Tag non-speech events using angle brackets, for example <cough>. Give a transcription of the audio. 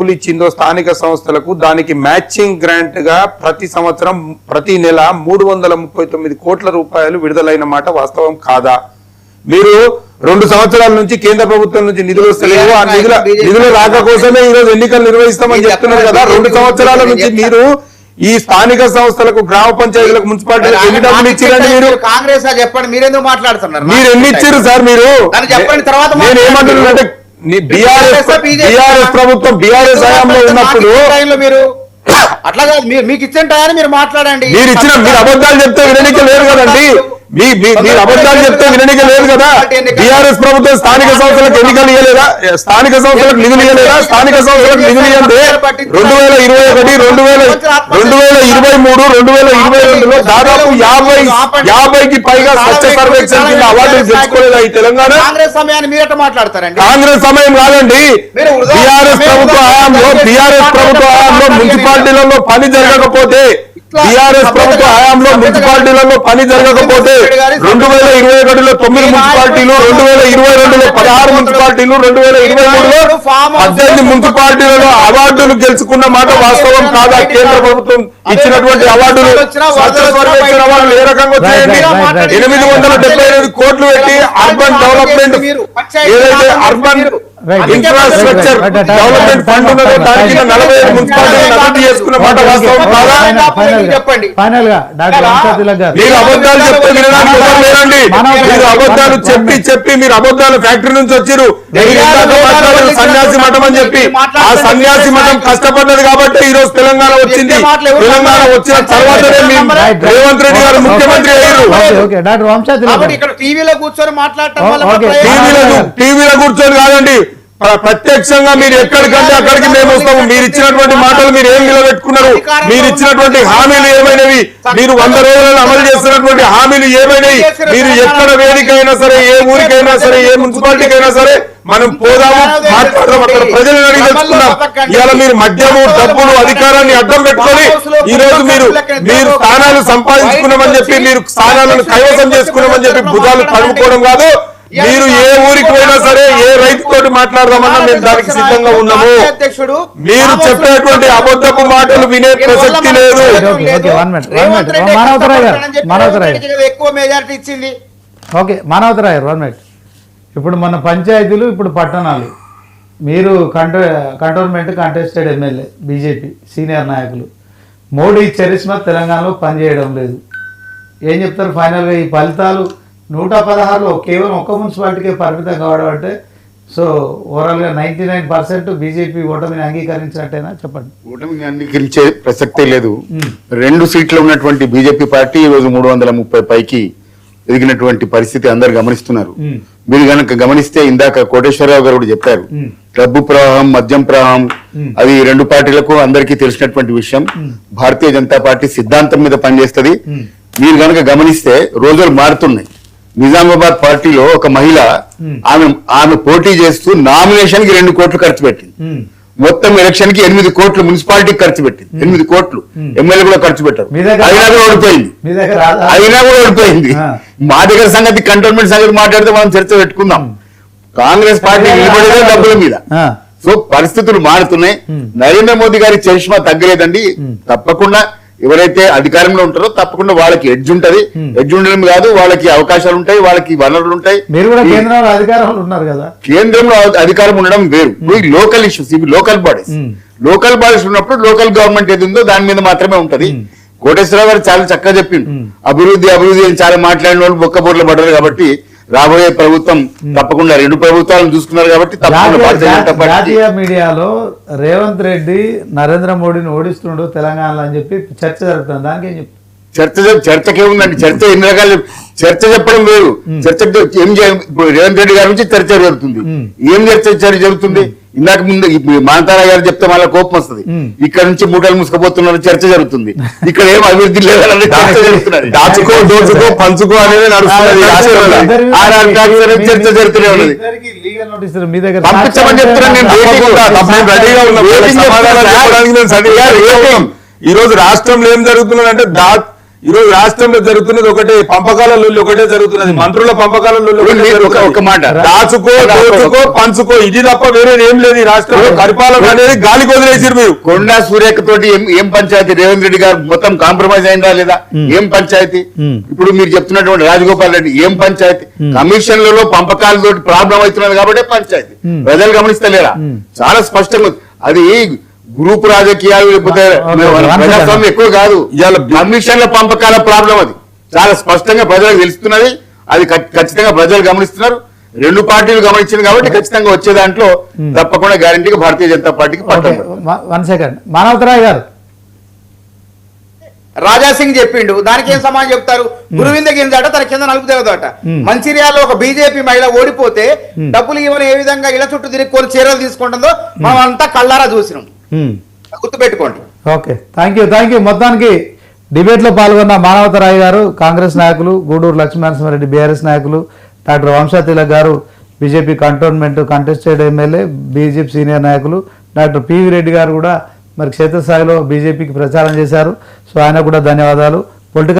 డబ్బులు ఇచ్చిందో స్థానిక సంస్థలకు దానికి మ్యాచింగ్ గ్రాంట్గా ప్రతి సంవత్సరం ప్రతి నెల మూడు వందల ముప్పై తొమ్మిది కోట్ల రూపాయలు విడుదలైన మాట వాస్తవం కాదా? మీరు రెండు సంవత్సరాల నుంచి కేంద్ర ప్రభుత్వం నుంచి నిధులు వస్తలేవు ఆ నిధుల నిధులు రాక కోసమే ఈ రోజు ఎన్నికలు నిర్వహిస్తామని చెప్తున్నారు కదా. రెండు సంవత్సరాల నుంచి మీరు ఈ స్థానిక సంస్థలకు గ్రామ పంచాయతీలకు మున్సిపాలిటీలకు ఎన్ని డబ్బులు ఇచ్చారండి మీరు? కాంగ్రెస్ ఆ చెప్పండి. మీరెందుకు మాట్లాడుతున్నారు? మీరు ఎన్ని ఇచ్చారు సార్ మీరు? చెప్పండి, తర్వాత నేను ఏమంటున్నానంటే బీఆర్ఎస్ ప్రభుత్వం బీఆర్ఎస్ హయాంలో ఉన్నప్పుడు మీరు <coughs> అట్లా కాదు మీరు మీకు ఇచ్చిన టైం మీరు మాట్లాడండి. మీరు ఇచ్చిన మీరు అబద్ధాలు చెప్తే విననికి లేదు కదండి. మీరు అబద్ధాలు చెప్తే విననికి లేదు కదా? బీఆర్ఎస్ ప్రభుత్వం స్థానిక సంస్థలకు ఎన్నికలు ఇవ్వలేదా స్థానిక సంస్థలకు నిధులు ఇవ్వలేదా స్థానిక సంస్థలకు నిధులు ఇవ్వండి రెండు వేల ఇరవై ఒకటి రెండు వేల రెండు వేల ఇరవై మూడు రెండు వేల ఇరవై రెండులో దాదాపు యాభై యాభైకి పైగా స్వచ్ఛ సర్వేక్షణ కింద అవార్డులు తెచ్చుకోలేదా ఈ తెలంగాణ? కాంగ్రెస్ సమయాన్ని మాట్లాడతారండి? కాంగ్రెస్ సమయం కాదండి. సమయం ప్రభుత్వ హయాంలో మాట్లాడండి. బీఆర్ఎస్ ప్రభుత్వ హయాంలో మున్సిపాలిటీలలో పని జరగకపోతే బీఆర్ఎస్ ప్రభుత్వ హయాంలో మున్సిపాలిటీలలో పని జరగకపోతే రెండు వేల ఇరవై ఒకటిలో తొమ్మిది మున్సిపాలిటీలు రెండు వేల ఇరవై రెండులో పదహారు మున్సిపాలిటీలు రెండు వేల ఇరవై మూడులో పద్దెనిమిది మున్సిపాలిటీలలో అవార్డులు గెలుచుకున్న మాట వాస్తవం కాదా? కేంద్ర ప్రభుత్వం ఇచ్చినటువంటి అవార్డులు ఏ రకంగా వచ్చాయండి ఎనిమిది వందల డెబ్బై ఎనిమిది కోట్లు పెట్టి అర్బన్ డెవలప్మెంట్ ఏదైతే అర్బన్ ఇన్ఫ్రాస్ట్రక్చర్ డెవలప్మెంట్ ఫండ్ ఉన్నదో దానికి నలభై ఐదు మున్సిపాలిటీలు చేసుకున్న మాట వాస్తవం కాదా? చెప్పండి. ఫైనల్గా డాక్టర్ వంశా తిలక్ గారు మీరు అబద్ధాలు చెప్తే వినడానికి ఎవరు లేరండి. మీరు అబద్ధాలు చెప్పి చెప్పి మీరు అబద్ధాలు ఫ్యాక్టరీ నుంచి వచ్చిరు సన్యాసి మఠం అని చెప్పి ఆ సన్యాసి మఠం కష్టపడ్డది కాబట్టి ఈ రోజు తెలంగాణ వచ్చింది. తెలంగాణ వచ్చిన తర్వాతనే మీ రేవంత్ రెడ్డి గారు ముఖ్యమంత్రి అయ్యారు. టీవీలో కూర్చొని మాట్లాడటం టీవీలో కూర్చొని కాదండి. ప్రత్యక్షంగా మీరు ఎక్కడికంటే అక్కడికి మేము వస్తాము. మీరు ఇచ్చినటువంటి మాటలు మీరు ఏం నిలబెట్టుకున్నారు? మీరు ఇచ్చినటువంటి హామీలు ఏమైనవి? మీరు వంద రోజులలో అమలు చేస్తున్నటువంటి హామీలు ఏమైనవి? మీరు ఎక్కడ వేదిక సరే ఏ ఊరికైనా సరే ఏ మున్సిపాలిటీకి అయినా సరే మనం పోదాము మాట్లాడదాం అక్కడ ప్రజలను అడిగి తెలుసుకుందాం. ఇవాళ మీరు మద్యము డబ్బులు అధికారాన్ని అడ్డం పెట్టుకొని ఈ రోజు మీరు మీరు స్థానాలు సంపాదించుకున్నామని చెప్పి మీరు స్థానాలను కైవసం చేసుకున్నామని చెప్పి భుజాలు తడుముకోవడం కాదు. మీరు ఏ ఊరికి పోయినా సరే ఏ రైతుతోటి మాట్లాడదామన్నా మేము దానికి సిద్ధంగా ఉన్నాము. అధ్యక్షుడు మీరు చెప్పేటువంటి అబద్ధపు మాటలు వినే ప్రసక్తి లేదు. ఎక్కువ మెజారిటీ ఇచ్చింది. ఓకే మానవతరాయ్ మినిట్ ఇప్పుడు మన పంచాయతీలు ఇప్పుడు పట్టణాలు. మీరు కంటో cantonment contested MLA BJP senior నాయకులు. మోడీ చరిస్మా తెలంగాణలో పనిచేయడం లేదు. ఏం చెప్తారు? ఫైనల్గా ఈ ఫలితాలు నూట పదహారులో కేవలం ఒక్క మున్సిపాలిటీకే పరిమితం కావడం అంటే సో ఓవరాల్గా నైంటీ నైన్ పర్సెంట్ బీజేపీ ఓటమిని అంగీకరించినట్టేనా చెప్పండి. ఓటమిని అంగీకరించే ప్రసక్తే లేదు. రెండు సీట్లు ఉన్నటువంటి బీజేపీ పార్టీ ఈ రోజు మూడు వందల ముప్పై పైకి ఎదిగినటువంటి పరిస్థితి అందరు గమనిస్తున్నారు. మీరు గనక గమనిస్తే ఇందాక కోటేశ్వరరావు గారు కూడా చెప్పారు. డబ్బు ప్రవాహం మద్యం ప్రవాహం. అది రెండు పార్టీలకు అందరికీ తెలిసినటువంటి విషయం. భారతీయ జనతా పార్టీ సిద్ధాంతం మీద పనిచేస్తుంది. మీరు గనక గమనిస్తే రోజులు మారుతున్నాయి. నిజామాబాద్ పార్టీలో ఒక మహిళ. ఆమె ఆమె పోటీ చేస్తూ నామినేషన్కి రెండు కోట్లు ఖర్చు పెట్టింది. మొత్తం ఎలక్షన్కి ఎనిమిది కోట్లు మున్సిపాలిటీకి ఖర్చు పెట్టింది. ఎనిమిది కోట్లు. ఎమ్మెల్యే కూడా ఖర్చు పెట్టారు. అయినా కూడా ఓడిపోయింది. అయినా కూడా ఓడిపోయింది. మా దగ్గర సంగతి కంటోన్మెంట్ సంగతి మాట్లాడితే మనం చర్చ పెట్టుకుందాం. కాంగ్రెస్ పార్టీ నిలబడేదే డబ్బుల మీద. సో పరిస్థితులు మారుతున్నాయి. నరేంద్ర మోదీ గారి చరిష్మా తగ్గలేదండి. తప్పకుండా ఎవరైతే అధికారంలో ఉంటారో తప్పకుండా వాళ్ళకి ఎడ్జ్ ఉంటది. Hmm. ఎడ్జ్ ఉండడం కాదు వాళ్ళకి అవకాశాలు ఉంటాయి వాళ్ళకి వనరులు ఉంటాయి. మీరు కూడా ఈ- కేంద్రంలో అధికారంలో ఉన్నారు కదా? కేంద్రంలో అధికారం ఉండడం వేరు. ఇవి లోకల్ ఇష్యూస్ ఇవి లోకల్ బాడీస్. లోకల్ బాడీస్ ఉన్నప్పుడు లోకల్ గవర్నమెంట్ ఏది ఉందో దాని మీద మాత్రమే ఉంటది. కోటేశ్వరరావు గారు చాలా చక్కగా చెప్పిండు. అభివృద్ధి అభివృద్ధి అని చాలా మాట్లాడిన వాళ్ళు బొక్క బొర్లు పడ్డారు కాబట్టి రాబోయే ప్రభుత్వం తప్పకుండా రెండు ప్రభుత్వాలను చూసుకున్నారు కాబట్టి జాతీయ- మీడియాలో రేవంత్ రెడ్డి నరేంద్ర మోడీని ఓడిస్తుండు తెలంగాణలో అని చెప్పి చర్చ జరుగుతుంది. దానికి ఏం చెప్తారు చర్చ చర్చకే ఉందండి. చర్చ ఎన్ని రకాలు చర్చ చెప్పడం వేరు చర్చ ఏం ఇప్పుడు రేవంత్ రెడ్డి గారి నుంచి చర్చ జరుగుతుంది. ఏం చర్చ చర్చ జరుగుతుంది? ఇందాక ముందు మానతారా గారు చెప్తే మళ్ళీ కోపం వస్తుంది. ఇక్కడ నుంచి మూటలు ముసుకపోతున్నారు చర్చ జరుగుతుంది. ఇక్కడ ఏం అభివృద్ధి లేదని చర్చ జరుగుతున్నది. దాచుకో దోచుకో పంచుకో అనేది అనేది చర్చ జరుగుతూనే ఉన్నది. లీగల్ నోటీస్ మీ దగ్గర పంపించమని చెప్తున్నాను నేను. ఈ రోజు రాష్ట్రంలో ఏం జరుగుతున్నదంటే దా ఈ రోజు రాష్ట్రంలో జరుగుతున్నది ఒకటే పంపకాల లొల్లి ఒకటే జరుగుతున్నది. మంత్రుల పంపకాల లొల్లి ఒకటే మీరు ఒక- మాట. దాచుకో దోచుకో పంచుకో. ఇది తప్ప వేరే ఏం లేదు రాష్ట్రంలో. పరిపాలన అనేది గాలికి వదిలేసిరు మీరు. కొండా సూర్యక తోటి ఏం పంచాయతీ? రేవంత్ రెడ్డి గారు మొత్తం కాంప్రమైజ్ అయిందా లేదా? ఏం పంచాయతీ. ఇప్పుడు మీరు చెప్తున్నటువంటి రాజగోపాల్ రెడ్డి ఏం పంచాయతీ? కమిషన్లలో పంపకాలతోటి ప్రాబ్లం అవుతున్నది కాబట్టి పంచాయతీ. ప్రజలు గమనిస్తలేరా? చాలా స్పష్టంగా. అది గ్రూప్ రాజకీయాలు లేకపోతే. ప్రజాస్వామ్యం ఎక్కువ కాదు. ఇవాళ కమిషన్ల పంపకాల ప్రాబ్లం అది. చాలా స్పష్టంగా ప్రజలకు తెలుస్తున్నది. అది ఖచ్చితంగా ప్రజలు గమనిస్తున్నారు. రెండు పార్టీలు గమనించింది కాబట్టి ఖచ్చితంగా వచ్చే దాంట్లో తప్పకుండా గ్యారంటీగా భారతీయ జనతా పార్టీకి పట్టం వన్ సెకండ్. మానవతరాయ్ గారు. రాజా సింగ్ చెప్పిండు. దానికి ఏం సమాధానం చెప్తారు? గురువింద గింజట తన కింద నలుపు దిగదట మంచిర్యాలలో ఒక బీజేపీ మహిళ ఓడిపోతే డబ్బులు ఇవ్వని ఏ విధంగా ఇళ్ళ చుట్టూ తిరిగి కొన్ని చీరలు తీసుకుంటుందో మనం అంతా కళ్ళారా చూసినాం. గుర్తుపెట్టుకోండి. Okay thank you thank you మొత్తానికి డిబేట్లో పాల్గొన్న మానవతరాయ్ గారు కాంగ్రెస్ నాయకులు గూడూరు లక్ష్మీనరసింహారెడ్డి బీఆర్ఎస్ నాయకులు doctor Vamsha Tilak garu BJP cantonment contested MLA BJP senior నాయకులు డాక్టర్ పివి రెడ్డి గారు కూడా మరి క్షేత్రస్థాయిలో బీజేపీకి ప్రచారం చేశారు. సో ఆయన కూడా ధన్యవాదాలు.